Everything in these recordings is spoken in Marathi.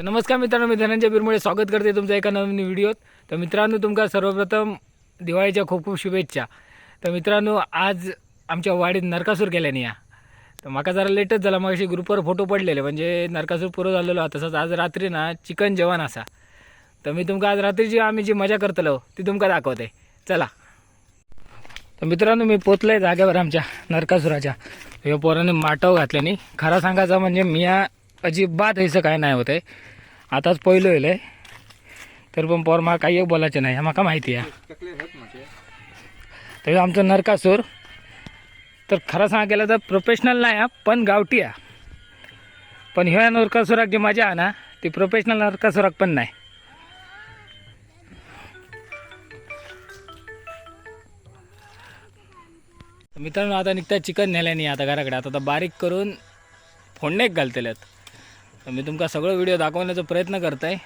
तर नमस्कार मित्रांनो मी धनंजय बिरमुळे स्वागत करते तुमच्या एका नवीन व्हिडिओत. तर मित्रांनो तुमका सर्वप्रथम दिवाळीच्या खूप खूप शुभेच्छा. तर मित्रांनो आज आमच्या वाडीत नरकासूर केल्याने या. तर म्हाका जरा लेटच झाला मग ग्रुपवर फोटो पडलेले म्हणजे नरकासूर पुरो झालेलो तसंच आज रात्री ना चिकन जेवण असा. तर मी तुमका आज रात्रीची आम्ही जी मजा करतलो ती तुमका दाखवते. चला. तर मित्रांनो मी पोचलोय जागेवर आमच्या नरकासुराच्या. ह्या पोराने माटव घातल्याने. खरा सांगायचा म्हणजे मी या अजिबात हेचं काय नाही होत आहे. आताच पहिलं येईल आहे. तर पण पोर मला काही एक बोलायचं नाही. हे माका माहिती आहे. तर आमचं नरकासूर. तर खरं सांग गेलं तर प्रोफेशनल नाही हा पण गावठी आहे. पण ह्या नरकासुराक जी मजा आहे ना ती प्रोफेशनल नरकासुराक पण नाही. मित्रांनो आता निघता चिकन नेल्याने आता घराकडे. आता तर बारीक करून फोडणेक घालतलेत. तर मी तुमका सगळं व्हिडिओ दाखवण्याचा प्रयत्न करताय.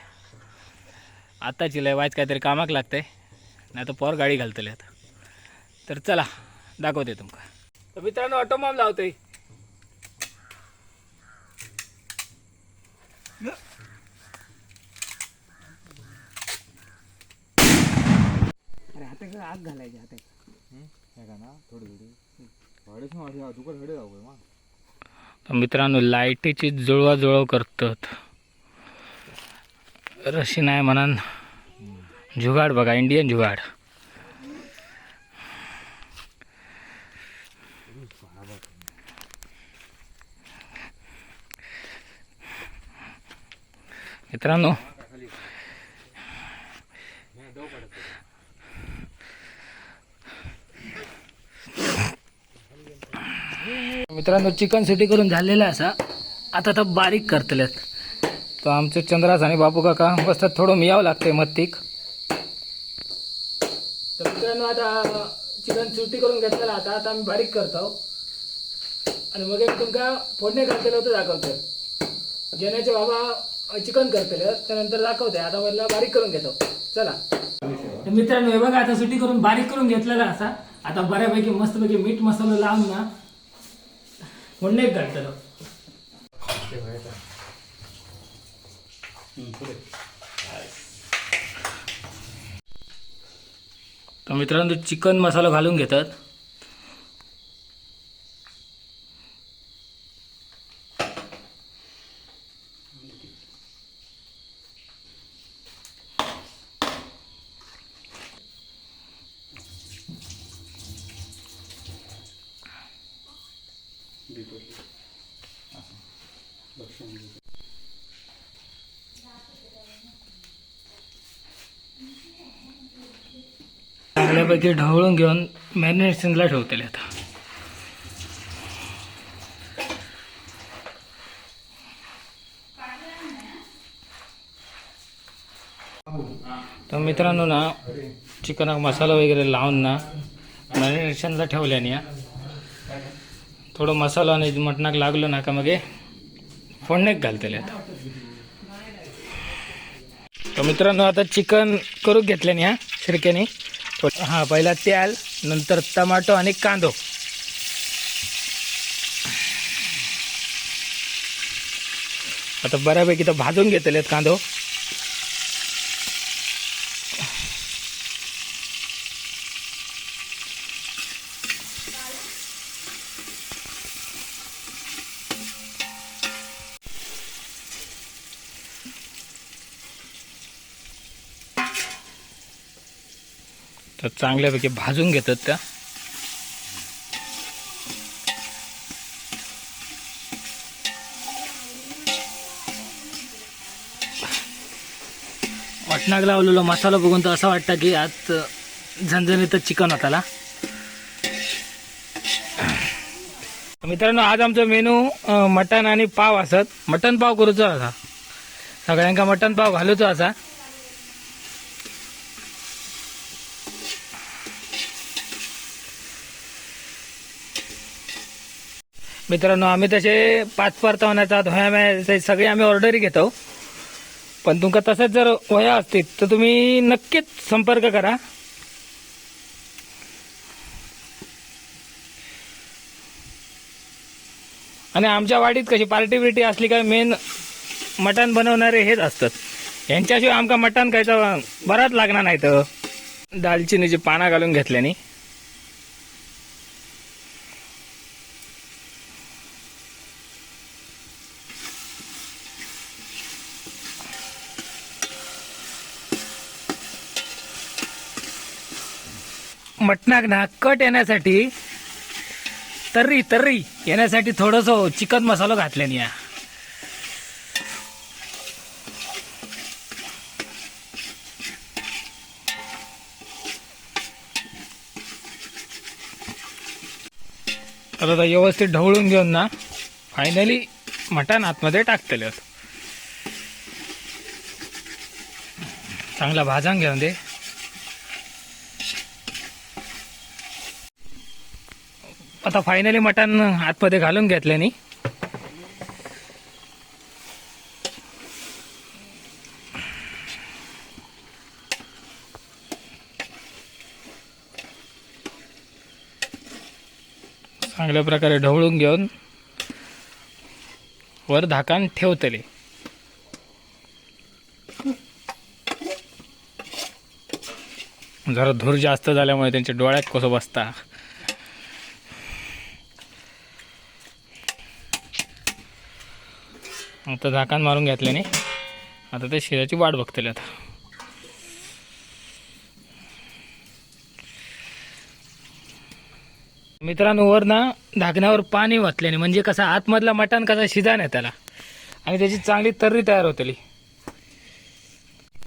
आत्ताची लय वायच काहीतरी कामाक लागतंय. नाही तर पोर गाडी घालतलेत तर चला दाखवते तुमका. तर मित्रांनो ऑटो मॉम लावतोय. अरे हातात आग घालायची हातात तर मित्रांनो लाईटीची जुळवाजुळव करतात. रशी नाही म्हणान. जुगाड बघा इंडियन जुगाड. मित्रांनो मित्रांनो चिकन सिटी करून झालेलं असा. आता तर बारीक करतलेत. तर आमचे चंद्रास आणि बापू काका बसतात थोडं मियावं लागते मत्तिक तर मित्रांनो आता चिकन सुटी करून घेतलेला आता. आता आम्ही बारीक करतो. आणि मग एक तुमका फोडणे घातलेलं होतं दाखवतो. जेण्याचे बाबा चिकन करतले. त्यानंतर दाखवते. आता मला बारीक करून घेतो. चला. मित्रांनो हे बघा आता सुटी करून बारीक करून घेतलेला असा. आता बऱ्यापैकी मस्तपैकी मीठ मसाला लावून ना फोडणे घालतलो तर मित्रांनो चिकन मसाला घालून घेतात. चांगल्यापैकी ढवळून घेऊन मॅरिनेशनला ठेवतेले आता. तर मित्रांनो ना चिकनाक मसाला वगैरे लावून ना मॅरिनेशनला ठेवल्याने या थोडं मसाला आणि मटणाक लागलो ना का मग हे फोडण्याक घालतले आता. तर मित्रांनो आता चिकन करून घेतल्याने हा शिरक्याने हां पहिला तेल नंतर टमाटो आणि कांदो. आता बऱ्यापैकी तर भाजून घेतलेत कांदो. तर चांगल्यापैकी भाजून घेतात त्या. वटणाक लावलेला मसाला बघून तर असं वाटतं की आत झणझणीत चिकन होताला. मित्रांनो आज आमचं मेनू मटण आणि पाव असत. मटण पाव करूचो असा सगळ्यांका मटण पाव घालूचो असा मित्रांनो आम्ही तसे पाच परतावण्याचा धोया सगळे आम्ही ऑर्डरी घेतो. पण तुमका तसंच जर वया असतील तर तुम्ही नक्कीच संपर्क करा. आणि आमच्या वाडीत कशी पार्टी बिर्टी असली काय मेन मटण बनवणारे हेच असतात. यांच्याशिवाय आमका मटण खायचं बराच लागणार नाही तर. दालचिनीची पानं घालून घेतल्याने. नाक ना कट येण्यासाठी तर्री तर्री येण्यासाठी थोडंसं चिकन मसाला घातल्याने या. आता व्यवस्थित ढवळून घेऊन ना फायनली मटण आतमध्ये टाकतले चांगला भाजान घेऊन दे. आता फायनली मटण आतमध्ये घालून घेतल्याने चांगल्या प्रकारे ढवळून घेऊन वर धाकान ठेवतले. जरा धूर जास्त झाल्यामुळे त्यांच्या डोळ्यात कसं बसता. आता झाकण मारून घेतल्याने आता ते शिराची वाट बघतले आता. मित्रांनो वर ना धाकण्यावर पाणी वाचल्याने म्हणजे कसा आतमधला मटण कसा शिजा नाही त्याला. आणि त्याची चांगली तर्री तयार होतली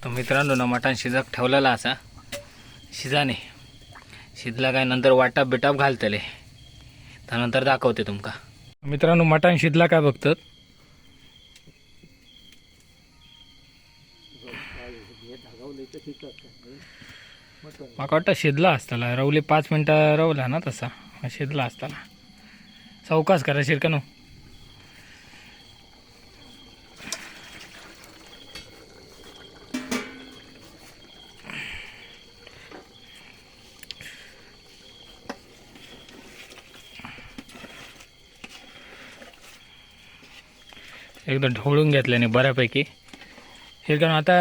तर मित्रांनो ना मटण शिजक ठेवलेला असा. शिजाने शिजला काय नंतर वाटाप बिटाप घालतले त्यानंतर दाखवते तुमका. मित्रांनो मटण शिजला काय बघतात? माका वाटतं शिजला असताना रवली पाच मिनटं रवला ना तसा. शिजला असताना चौकास करा शिरकनो एकदम ढवळून घेतल्याने बऱ्यापैकी. शिरकनो आता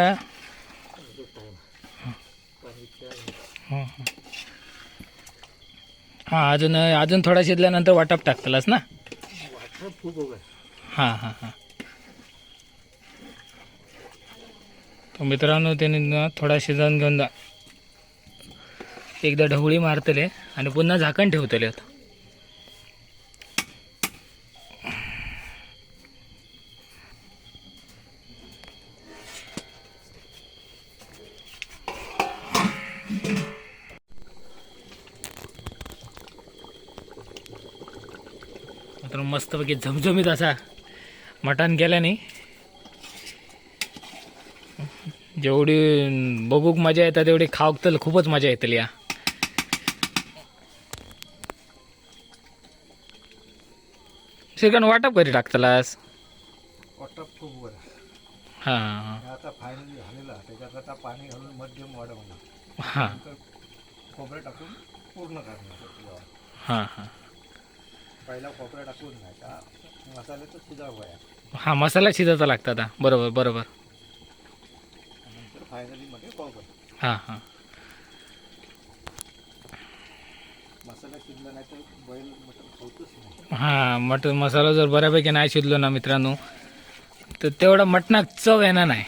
हां हां हां अजून अजून थोडा शिजल्यानंतर वाटप टाकतलास ना? हां हां हां. तर मित्रांनो त्याने ना थोडा शिजवून घेऊन जा. एकदा ढवळी मारतले आणि पुन्हा झाकण ठेवतले आता. मस्तपैकी झमझमीत असा मटण केल्याने. जेवढी बघूक मजा येतात तेवढी खाऊक तर खूपच मजा येतली या श्रीकांत वाटप कधी टाकतलास? वाटप खूप बरं हां. आता फायनली झालेला त्याच्यात आता पाणी घालून मध्यम वाढवणार हां. टाकून पूर्ण करणार. हां हां. पहिला खोबरं टाकून का मसाल्याचं शिजा हां मसाला शिजायचा लागतं आता. बरोबर बरोबर. नंतर फायनली मध्ये खोबरं हां हां. मसाला शिजला नाही तर बैल मटण होतच नाही. हां मटण मसाला जर बऱ्यापैकी नाही शिजलो ना मित्रांनो तर तेवढा मटणाक चव येणार नाही.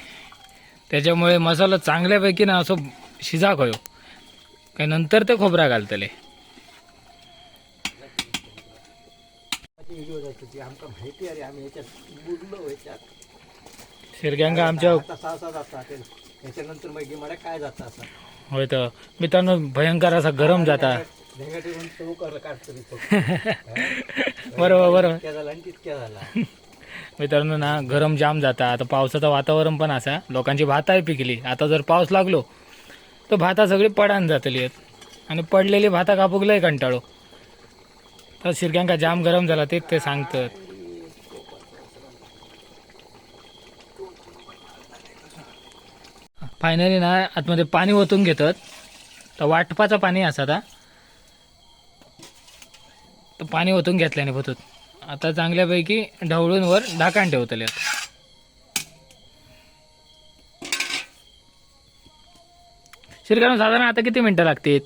त्याच्यामुळे मसाला चांगल्यापैकी ना असं शिजाक होयो काय नंतर ते खोबरा घालतले. ती आमका माहिती आहे रे, आम्ही ह्याच्यात बुडलो ह्याच्यात शिरग्यांका आमच्या आता सहा त्याच्यानंतर काय जाता असा होय तर मित्रांनो भयंकर असा गरम जाता. तो कर. बरोबर बरोबर. इतक्या झाला आणि तितक्या झाला. मित्रांनो ना गरम जाम जाता. आता पावसाचं वातावरण पण असा. लोकांची भाताही पिकली. आता जर पाऊस लागलो तर भाता सगळी पडान जातली. आहेत आणि पडलेली भाता कापूक लय कंटाळो. तर शिरग्यांका जाम गरम झाला तेच ते सांगतात. फायनली ना आतमध्ये पाणी ओतून घेतात. तर वाटपाचं पाणी असा तर पाणी ओतून घेतल्याने भोतूत आता चांगल्यापैकी ढवळून वर ढाकण ठेवतले शिरकानं साधारण आता किती मिनटं लागतील?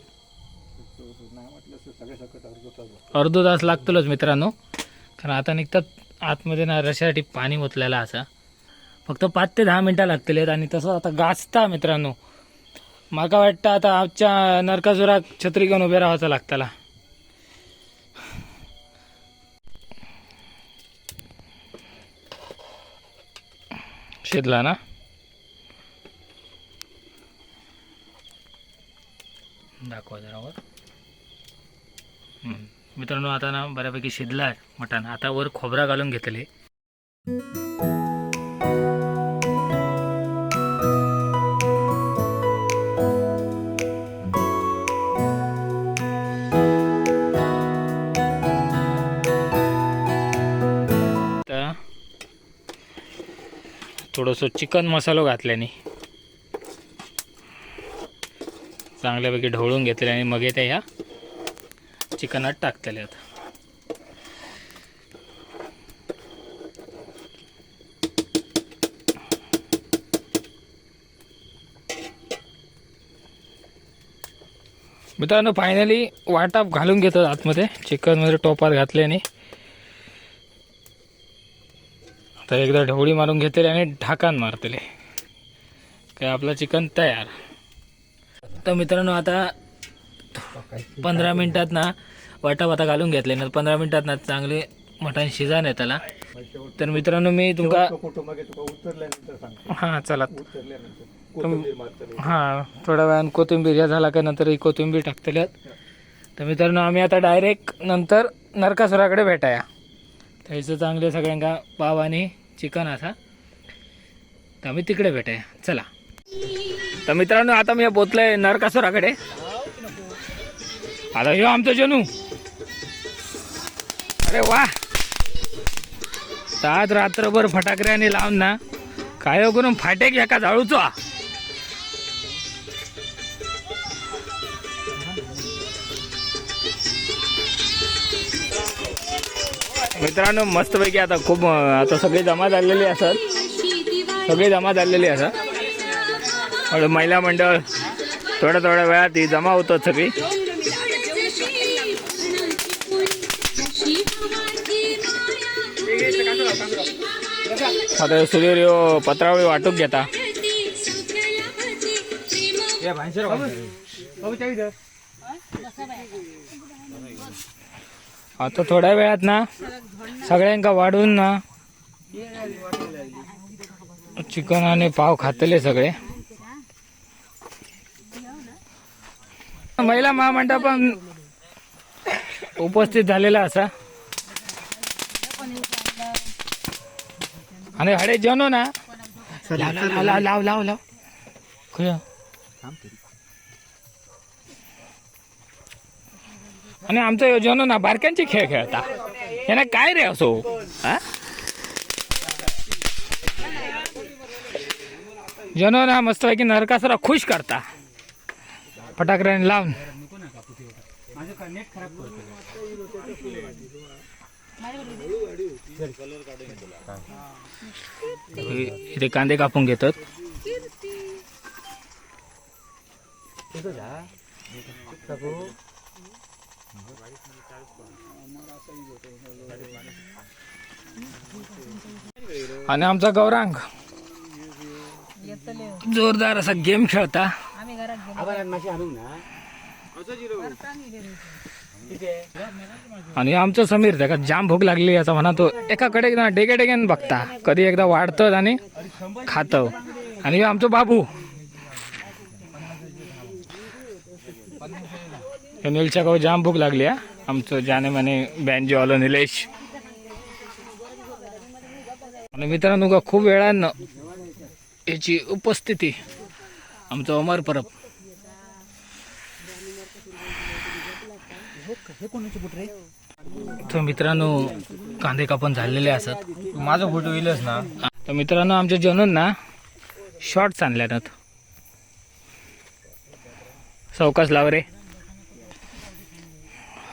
अर्ध तास अर्धा तास लागतोच मित्रांनो. कारण आता निघतात आतमध्ये ना रशासाठी पाणी ओतलेलं असं. फक्त पाच ते दहा मिनटं लागतलेत आणि तसं आता गाजता मित्रांनो. माका वाटतं आता आमच्या नरकासुराक छत्री घेऊन उभे राहायचं लागताला. शेतला ना? दाखवा जरा वर. हम्म. मित्रांनो आता ना बऱ्यापैकी शिजला आहे मटण. आता वर खोबरा घालून घेतले. आता थोडंसं चिकन मसालो घातल्याने. चांगल्यापैकी ढवळून घेतले आणि मग त्या ह्या चिकनात टाकलेले आता मित्रांनो फायनली वाटाप घालून घेतो आतमध्ये. चिकनमध्ये टोपात घातल्याने आता एकदा ढवळी मारून घेतले आणि ढाकान मारतले. काय आपलं चिकन तयार. तर मित्रांनो आता पंधरा मिनिटात ना वाटा वाटा घालून घेतले ना पंधरा मिनिटात ना चांगले मटण शिजान आहे त्याला. तर मित्रांनो मी तुमका हां चला. हां थोड्या वेळानं कोथिंबीर या झाला का नंतर ही कोथिंबीर टाकतल्यात. तर मित्रांनो आम्ही आता डायरेक्ट नंतर नरकासुराकडे भेटाया. त्याचं चांगले सगळ्यांका पाव आणि चिकन असा. तर आम्ही तिकडे भेटाया. चला. तर मित्रांनो आता मी पोचलोय नरकासुराकडे. आता ह्यो आमचं जनू. अरे वा. आज रात्रभर फटाकड्याने लावून ना. काय करून फाटे घ्या का जाळूचो? हा. मित्रांनो मस्तपैकी आता खूप आता सगळे जमा झालेले असतात सगळे जमा झालेले असतात आणि महिला मंडळ थोड्या थोड्या वेळात ही जमा होतात सगळी. आता सूर्य ह्यो पत्रावळी वाटूक घेता. आता थोड्या वेळात ना सगळ्यांका वाढून ना चिकन आणि पाव खातले सगळे. महिला महामंडळ पण उपस्थित झालेला असा. आणि हडे जनो ना. लाव लाव लाव लाव. लाव लाव खरं. आणि आमचं ह्यो जनो ना बारक्यांचे खेळ खेळता. यानं काय रे असो? हा जनो ना मस्तपैकी नरकासुरा खुश करता. फटाकड्याने लावून. इथे कांदे कापून घेतात. आणि आमचा गौरांग. जोरदार असा गेम खेळता. आणि आमचं समीर त्याका जाम भूक लागली याचा म्हणा तो एकाकडे ना डेगे बघता कधी एकदा वाढतं आणि खात. आणि आमचं बाबू. ह्यो निलच्या गाव जाम भूक लागली हा आमचं जाने माने बँजो आलो निलेश. आणि मित्रांनो का खूप वेळानं याची उपस्थिती. आमचं अमर परब. तर मित्रांनो कांदे कापून झालेले असत. माझा फोटो येईलच ना. तर मित्रांनो आमच्या जनून ना शॉर्ट्स आणल्यात. चौकास लाव रे.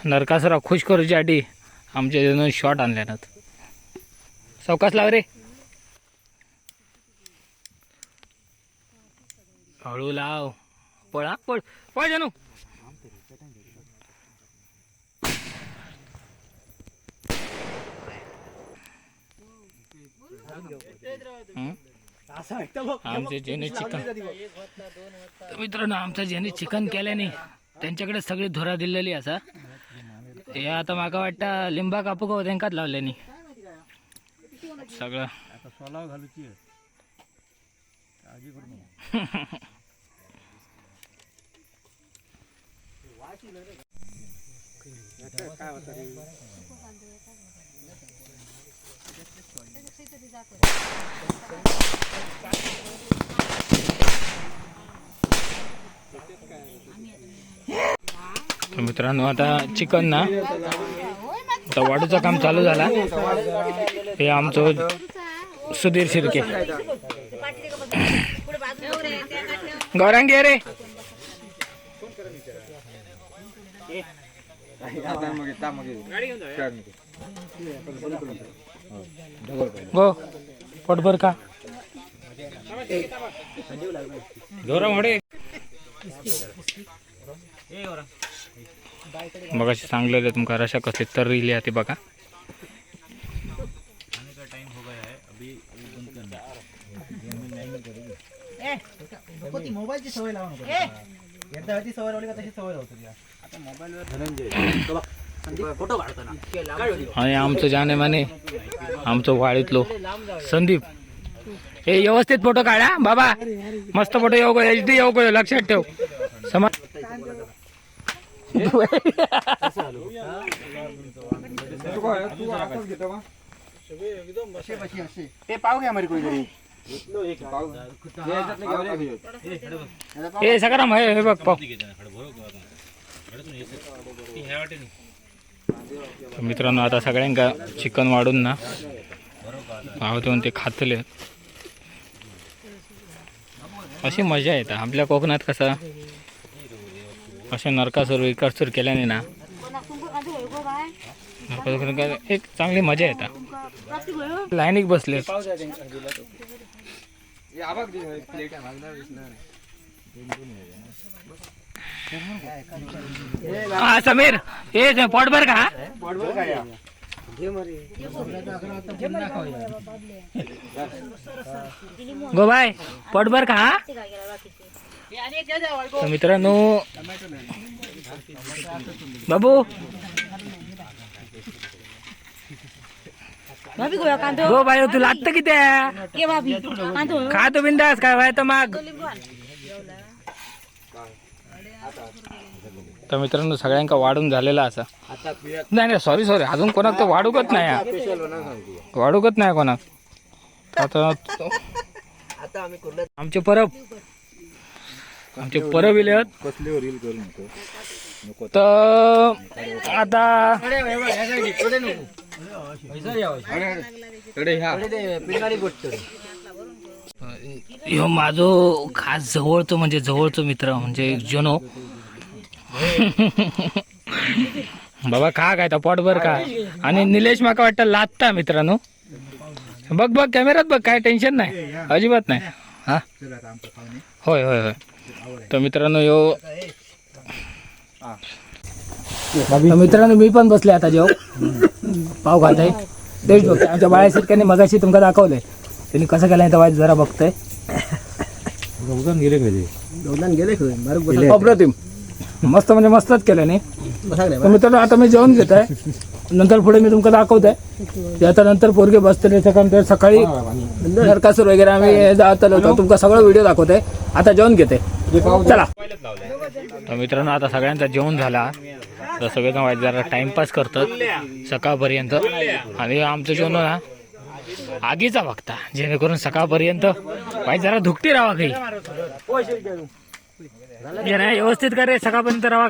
नरकासरा खुश करूच्यासाठी आमच्या जनून शॉर्ट आणल्यात. चौकास लाव रे. हळू लाव. पळा पळ. पळ जनू. आमचे ज्याने चिकन मित्रांनो आमचं ज्याने चिकन केल्याने त्यांच्याकडे सगळी धुरा दिलेली असा हे आता माका वाटतं लिंबा कापू का हो, त्यांकाच लावल्यानी सगळं. सोलाव घालूची काय होतं रे? तर मित्रांनो आता चिकन ना. आता वाढूचं काम चालू झाला. हे आमचं सुधीर शिर्के. गौरांगी रे. गो पोटभर का बघा सांगलेलं तुमका रशा कसली तर इली ते बघा. मोबाईलची सवय लावा सवय लावली का तशी सवय लावतो तिला. आणि आमचं जाणे माने आमचं वाळीतलो संदीप हे व्यवस्थित फोटो काढा बाबा. मस्त फोटो येऊ एच डी येऊ लक्षात ठेव. समा ते पाव घ्या मरी कोणी हे सगळं हे हे बघ पाव मित्रांनो आता सगळ्यांका चिकन वाढून ना पावतो ते खातले. अशी मजा येते. आपल्या कोकणात कसं असे नरकासूर विकासूर केल्याने ना नरकासूर एक चांगली मजा येते. लाईनीक बसले. हा समीर हे पोटभर का गो बाय पोटभर का? तर मित्रांनो बाबू. भाभी गोया कांदो. गो बाय तुला आत्ता किती आहे? के भाभी कांदो. खा तो बिंदास काय व्हाय तर माग? तर मित्रांनो सगळ्यांका वाढून झालेला असा. नाही नाही सॉरी सॉरी अजून कोणाक तर वाढूकच नाही हा. वाढूकच नाही कोणाक. आता आमचे परब. आमचे परब इले आहेत. कसले रील करू नको. तर आता ह्यो. ह्यो माझो खास जवळचो म्हणजे जवळचो मित्र म्हणजे जोनो. बाबा खा काय तर पोटभर का आणि निलेश माका वाटतं लादता मित्रांनो. बघ बघ कॅमेरात बघ काय टेन्शन नाही. अजिबात नाही. हा? होय होय होय. तर मित्रांनो यो मित्रांनो मी पण बसले आता जेव पाव खात आहे तेच बघते आमच्या बाळासारख्याने मगाशी तुमका दाखवलंय. त्यांनी कसं केलं तर वाईट जरा बघतोय. अप्रतिम. मस्त म्हणजे मस्तच केलं नाही तर मित्रांनो आता मी जेवण घेत आहे. नंतर पुढे मी तुमका दाखवत आहे त्याच्या नंतर पोरगे बसतले कारण ते सकाळी नरकासूर वगैरे आम्ही जात होतो. तुमका सगळं व्हिडिओ दाखवत आहे आता जेवण घेते. चला. तर मित्रांनो आता सगळ्यांचा जेवण झाला. तर सगळेजण वाईट जरा टाइमपास करतात. सकाळपर्यंत. आणि आमचं जेवण ना आगीचा बघता जेणेकरून सकाळपर्यंत पाहिजे जरा धुकटी राहा काही जे व्यवस्थित करे सकाळपर्यंत रवा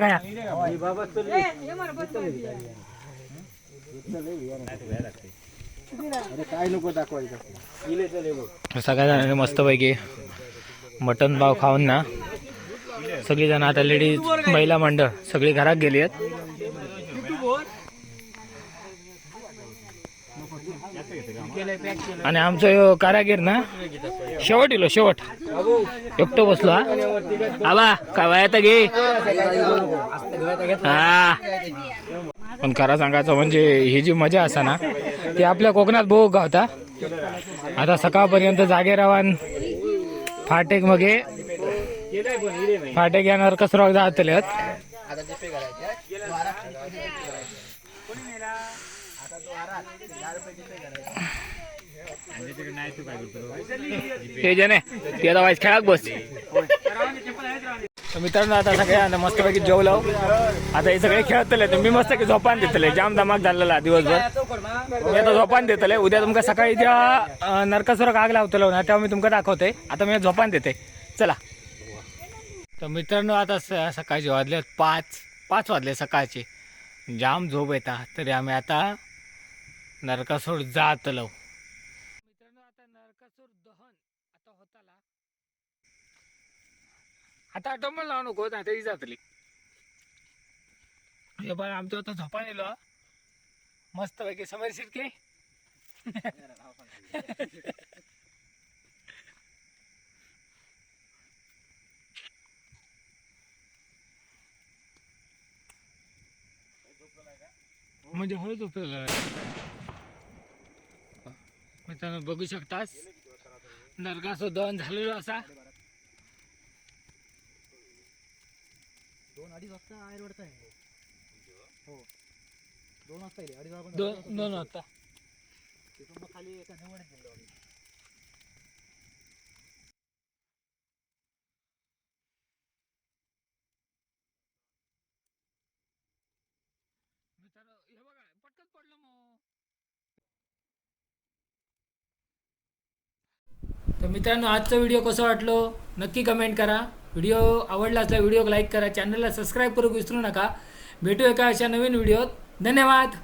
काय नको दाखवायचं इले चले सगळ्या मस्तपैकी मटन पाव खाऊन ना सगळी जण आता लेडीज महिला मंडळ सगळी घरात गेली आहेत. आणि आमचं कारागीर ना शेवट इलो शेवट. एकटो बसलो हा. आबा काय वयात घे हा. पण खरं सांगायचं म्हणजे ही जी मजा असा ना ती आपल्या कोकणात बहु गावता आता? सकाळपर्यंत जागे रावान फाटेक मगे फाटेक येणार कसराव जातले आता ते पे करायचे वारा आता तो वारा दहा रुपये पे करायचे हे जे ते आता वाईस खेळाक बस. मित्रांनो आता सगळ्या मस्तपैकी जेवलो. आता हे सगळे खेळतले तुम्ही मस्त की झोपान देतले. जाम धमाक झालेला दिवसभर. मी आता झोपान देतले. उद्या तुमका सकाळी जेव्हा नरकासुराक आग लावतलो ना तेव्हा मी तुमका दाखवते. आता मी झोपान देते. चला. तर मित्रांनो आता स- सकाळचे वाजले पाच. पाच वाजले सकाळचे. जाम झोप येता. तरी आम्ही आता नरकासूर जातलो मित्रांनो आता नरकासूर दहन आता होताला आता आटोमल लावू नको आता ही जातली. हे बघा आमचं आता झोपा नेलो. मस्त पैकी समोर शिरके म्हणजे होय झोपलेला मित्रांनो बघू शकतास. नरकासो दहन झालेलो असा. दोन अडीच वाजता आयरवडचा आहे. हो. दोन वाजता येईल. अडीच वाजता दोन दोन वाजता. तिथून मग खाली एका निवडत गेलो आम्ही. मित्रांनो हे बघा पटकन पडलं मग तर मित्रांनो आजचा व्हिडिओ कसा वाटलो? नक्की कमेंट करा. व्हिडिओ आवडला असला व्हिडिओ लाईक करा चॅनलला सबस्क्राईब करू विसरू नका. भेटू एका अशा नवीन व्हिडिओत. धन्यवाद.